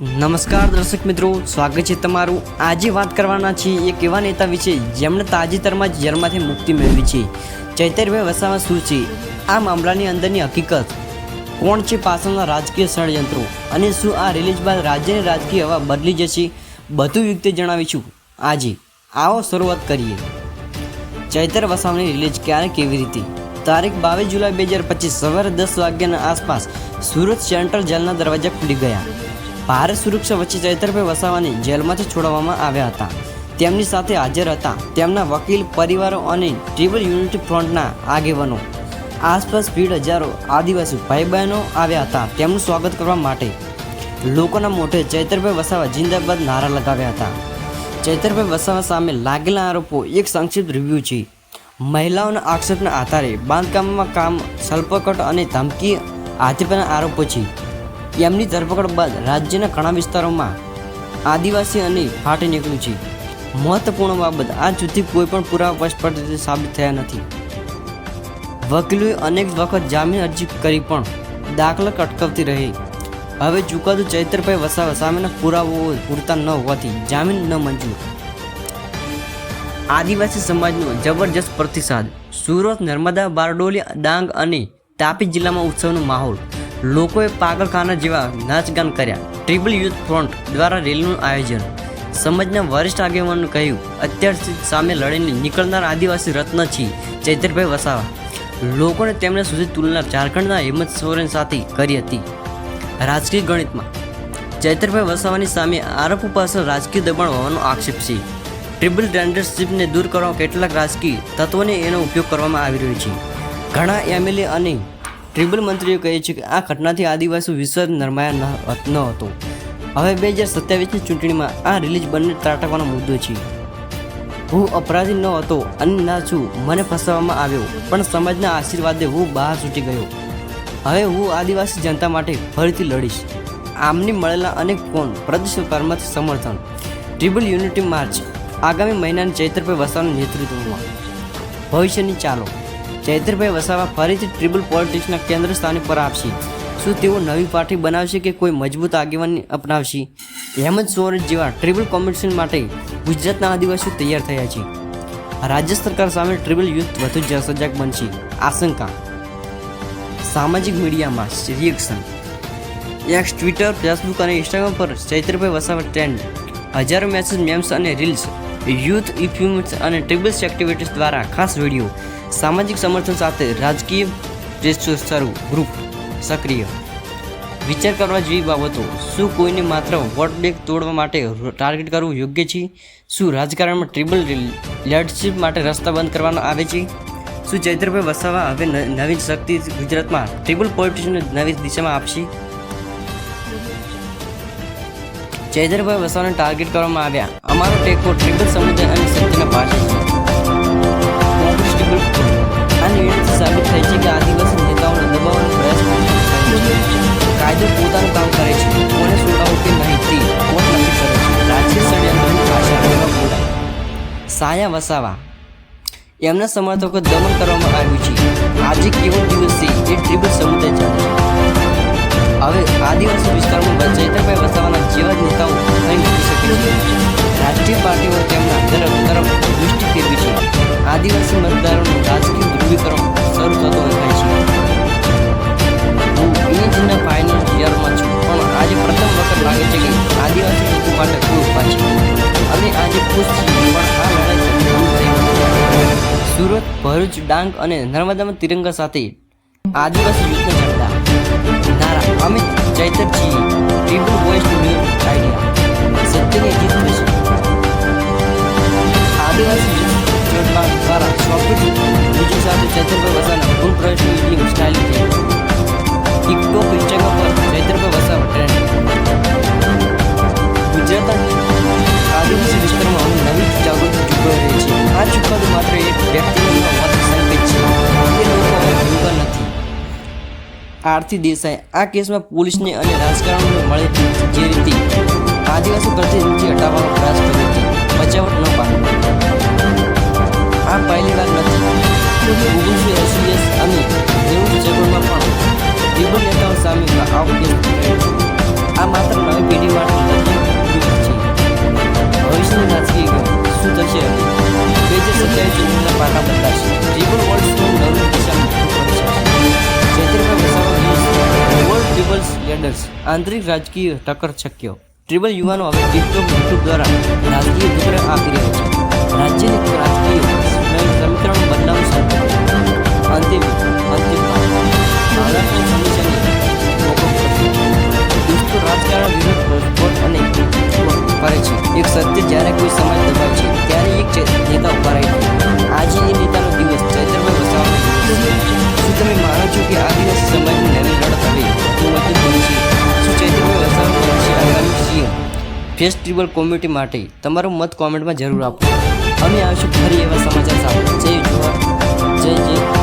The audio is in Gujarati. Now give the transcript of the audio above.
નમસ્કાર દર્શક મિત્રો, સ્વાગત છે તમારું. આજે વાત કરવાના છીએ એક એવા નેતા વિશે જેમણે તાજેતરમાં જ મુક્તિ મેળવી છે. ચૈતરભાઈ વસાવા શું છે? આ મામલાની અંદરની હકીકત. કોણ છે પાછળના રાજકીય ષડયંત્રો? અને શું આ રિલીઝ બાદ રાજ્યની રાજકીય હવા બદલી જશે? બધું યુક્તિ જણાવીશું. આજે આવો શરૂઆત કરીએ. ચૈતર વસાવાની રિલીઝ ક્યારે કેવી રીતે? તારીખ બાવીસ જુલાઈ બે હજાર પચીસ, સવારે દસ વાગ્યાના આસપાસ સુરત સેન્ટ્રલ જેલના દરવાજા ખુલી ગયા. ભારે સુરક્ષા વચ્ચે ચૈતરભાઈ વસાવાની જેલમાંથી છોડવામાં આવ્યા હતા. તેમની સાથે હાજર હતા તેમના વકીલ, પરિવારો અને ટ્રિબલ યુનિટી ફ્રન્ટના આગેવાનો. આસપાસ ભીડ હજારો આદિવાસી ભાઈ બહેનો આવ્યા હતા તેમનું સ્વાગત કરવા માટે. લોકોના મોઢે ચૈતરભાઈ વસાવા જિંદાબાદ નારા લગાવ્યા હતા. ચૈતરભાઈ વસાવા સામે લાગેલા આરોપો એક સંક્ષિપ્ત રિવ્યૂ છે. મહિલાઓના આક્ષેપના આધારે બાંધકામમાં કામ સલ્પકટ અને ધમકી હાથીપના આરોપો છે. એમની ધરપકડ બાદ રાજ્યના ઘણા વિસ્તારોમાં આદિવાસી અને ફાટી નીકળ્યું છે. મહત્વપૂર્ણ બાબત આજ સુધી કોઈ પણ પુરાવા સ્પષ્ટ રીતે સાબિત થયા નથી. વકીલોએ અનેક વખત જામીન અરજી કરી પણ દાખલા અટકાવતી રહી. હવે ચુકાદો ચૈત્રભાઈ વસાવા સામેના પુરાવાઓ પૂરતા ન હોવાથી જામીન ન મંજૂર. આદિવાસી સમાજનો જબરજસ્ત પ્રતિસાદ, સુરત, નર્મદા, બારડોલી, ડાંગ અને તાપી જિલ્લામાં ઉત્સવનો માહોલ લોકોએ પાગલખાના જેવા નાચગાન કર્યા. ટ્રિબલ યુથ ફ્રન્ટ દ્વારા રેલીનું આયોજન. સમાજના વરિષ્ઠ આગેવાનોએ કહ્યું અત્યારથી સામે લડીને નીકળનાર આદિવાસી રત્ન છે ચૈતરભાઈ વસાવા. લોકોને તેમણે સુધી તુલના ઝારખંડના હેમંત સોરેન સાથે કરી હતી. રાજકીય ગણિતમાં, ચૈતરભાઈ વસાવાની સામે આરોપો પાછળ રાજકીય દબાણ હોવાનો આક્ષેપ છે. ટ્રિબલ ટેન્ડરશીપને દૂર કરવા કેટલાક રાજકીય તત્વોને એનો ઉપયોગ કરવામાં આવી રહ્યો છે. ઘણા એમએલએ અને ટ્રિબલ મંત્રીઓ કહે છે કે આ ઘટનાથી આદિવાસી વિશ્વાસ નરમાયા ન ન હતો. હવે બે હજાર સત્યાવીસની ચૂંટણીમાં આ રિલીઝ બંને ત્રાટકવાનો મુદ્દો છે. હું અપરાધી ન હતો અને ના છું, મને ફસાવવામાં આવ્યો, પણ સમાજના આશીર્વાદે હું બહાર છૂટી ગયો. હવે હું આદિવાસી જનતા માટે ફરીથી લડીશ. આમની મળેલા અનેક ફોન પ્રદેશ સરકારમાંથી સમર્થન. ટ્રિબલ યુનિટી માર્ચ આગામી મહિનાની ચૈત્ર પર વસાવાના નેતૃત્વમાં. ભવિષ્યની ચાલો. ચૈત્રભાઈ વસાવા ફરીથી ટ્રિબલ પોલિટિક્સના કેન્દ્ર સ્થાને પર આપશે શું તેઓ નવી પાર્ટી બનાવશે કે કોઈ મજબૂત આગેવાની અપનાવશે? હેમંત સોરેન જેવા ટ્રિબલ કોમ્પિટિશન માટે ગુજરાતના આદિવાસીઓ તૈયાર થયા છે. રાજ્ય સરકાર સામે ટ્રિબલ યુથ વધુ સજાગ બનશે. આશંકા. સામાજિક મીડિયામાં રિએક્શન એક્સ ટ્વિટર ફેસબુક અને ઇન્સ્ટાગ્રામ પર ચૈત્રભાઈ વસાવા ટ્રેન્ડ હજારો મેસેજ મેમ્સ અને રીલ્સ યુથ ઇક્વિપમેન્ટ્સ અને ટ્રિબલ્સ એક્ટિવિટીઝ દ્વારા ખાસ વીડિયો સામાજિક સમર્થન સાથે રાજકીય પ્રેસો ગ્રુપ સક્રિય. વિચાર કરવા જેવી બાબતો, શું કોઈને માત્ર વોટ બેંક તોડવા માટે ટાર્ગેટ કરવું યોગ્ય છે? શું રાજકારણમાં ટ્રિબલ લીડરશીપ માટે રસ્તા બંધ કરવાનો આવે છે? શું ચૈત્રભાઈ વસાવા હવે નવી શક્તિ ગુજરાતમાં ટ્રિબલ પોલિટિશનને નવી દિશામાં આપશે? ચૈતરભાઈ વસાવાને ટાર્ગેટ કરવામાં આવ્યા. અમારો ટેકો ટ્રિબલ સમુદાય અને શક્તિના પાઠ આ નિર્ણયથી સાબિત થઈ છે કે આદિવાસી નેતાઓને દબાવવાનો પ્રયાસ કાયદો પોતાનું કામ કરે છે. કોને છોડાવવું કે નહીં, તે કોણ નક્કી કરે છે? રાજકીય ષડયંત્રની ભાષા સાયા વસાવા. એમના સમર્થકો દમન કરવામાં આવ્યું છે. આજે કેવો દિવસ છે એ ટ્રિબલ સમુદાય ચાલે છે. હવે આદિવાસી વિસ્તારમાં ચૈતરભાઈ વસાવાના જેવા જ નેતાઓ નહીં મૂકી શકે છે. રાષ્ટ્રીય પાર્ટીઓ તેમના તરફ તરફ દૃષ્ટિ ફેરવી છે. આદિવાસી મતદારોનું રાજકીય ધ્રુવીકરણ શરૂ થતો દેખાય છે. હું ઇમેજના ફાઇનલ યરમાં છું, પણ આજે પ્રથમ વખત લાગે છે કે આદિવાસી લોકો માટે ખૂબ છે. અને આજે ખુશ ગઈ. સુરત, ભરૂચ, ડાંગ અને નર્મદામાં તિરંગા સાથે આદિવાસી યુદ્ધના ઝંડા નારા અમિત ચૈતર છીએ ટ્રિબલ વોઇસ ન્યૂ આઈડિયા સત્યની જીત થશે આદિવાસી યુદ્ધ જોડવા આરતી દેસાઈ. આ કેસમાં પોલીસને અને રાજકારણીને મળે જે રીતે આદિવાસી પ્રતિનિધિ હટાવવાનો પ્રયાસ કર્યો છે બચાવટ ન પામ્યો. આ પહેલી વાર નથી. ઓગણીસો એસી અને નેવું જગ્યામાં પણ વિભિન્ન નેતાઓ સામે આવો કેસ આ માત્ર નવી પેઢી માટે છે. ભવિષ્યની રાજકીય શું થશે? બે હજાર સત્યાવીસ જૂનના પાટા બદલાશે ટ્રિપલ વર્લ્ડ આંતરિક રાજકીય ટક્કર શક્ય ટ્રિબલ યુવાનો હવે ટિકટોક યુટ્યુબ દ્વારા રાજકીય ચિત્ર આપી રહ્યો છે રાજ્યની રાજકીય સમીકરણ બદલાવ સાથે અંતિમ અંતિમ મહારાષ્ટ્ર સમિશનની મોકફ કરશે દોસ્તો રાજકારણ વિરુદ્ધ ઘોષપોટ અને કરે છે એક સત્ય જ્યારે કોઈ સમાજ દબાય છે ત્યારે એક ચે- ફેસ્ટિવલ કોમ્યુનિટી માટે તમારો મત કોમેન્ટમાં જરૂર આપો. અમે આવીશું ફરી એવા સમાચાર સાથે. જય જોવા જય જય.